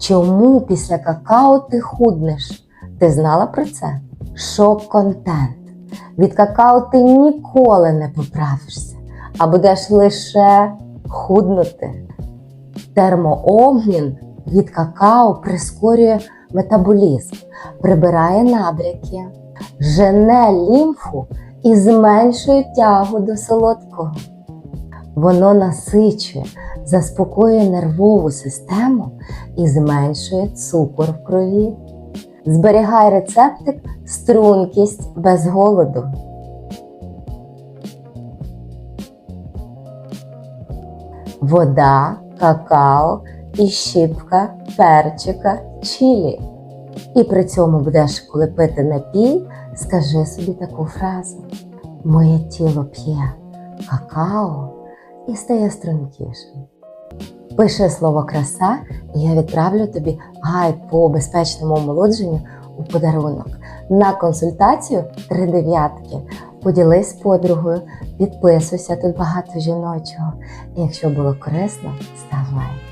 Чому після какао ти худнеш? Ти знала про це? Шок-контент. Від какао ти ніколи не поправишся, а будеш лише худнути. Термообмін від какао прискорює метаболізм, прибирає набряки, жене лімфу і зменшує тягу до солодкого. Воно насичує, заспокоює нервову систему і зменшує цукор в крові. Зберігай рецептик стрункість без голоду. Вода, какао і щіпка перчика чилі. І при цьому будеш, коли пити напій, скажи собі таку фразу: Моє тіло п'є какао і стає стрункішим. Пиши слово краса, і я відправлю тобі гайд по безпечному омолодженню у подарунок. На консультацію три дев'ятки. Поділись з подругою, підписуйся, тут багато жіночого. І якщо було корисно, став лайк.